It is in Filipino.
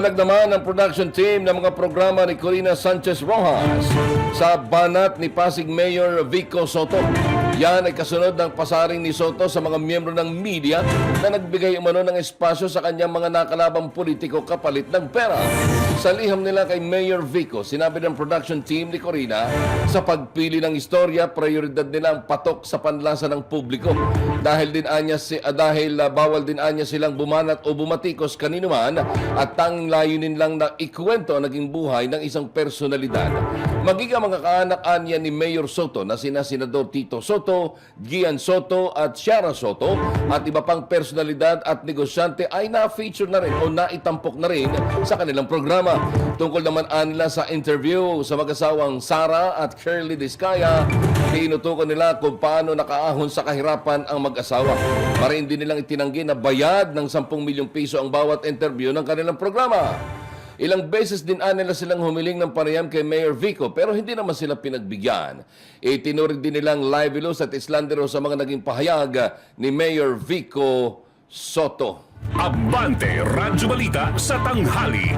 Pumalag naman ang production team ng mga programa ni Corina Sanchez Rojas sa banat ni Pasig Mayor Vico Soto. Yan ay kasunod ng pasaring ni Soto sa mga miyembro ng media na nagbigay umano ng espasyo sa kanyang mga nakalabang politiko kapalit ng pera. Sa liham nila kay Mayor Vico, sinabi ng production team ni Corina, sa pagpili ng istorya, prioridad nila ang patok sa panlasa ng publiko. Dahil din anya si ah, dahil ah, bawal din anya silang bumanat o bumatikos kanino man at tanging layunin lang na ikwento ang naging buhay ng isang personalidad. Maging ang mga kaanak-anya ni Mayor Soto na sina Senador Tito Soto, Gian Soto at Shara Soto at iba pang personalidad at negosyante ay na-feature na rin o naitampok na rin sa kanilang programa. Tungkol naman anila sa interview sa mag-asawang Sara at Curly Discaya, tinutukan nila kung paano nakaahon sa kahirapan ang mag-asawa. Marin din nilang itinanggi na bayad ng 10 milyong piso ang bawat interview ng kanilang programa. Ilang beses din anila silang humiling ng panayam kay Mayor Vico pero hindi naman sila pinagbigyan. Itinuring din nilang libelous at islandero sa mga naging pahayag ni Mayor Vico Soto. Abante Radyo Balita sa tanghali.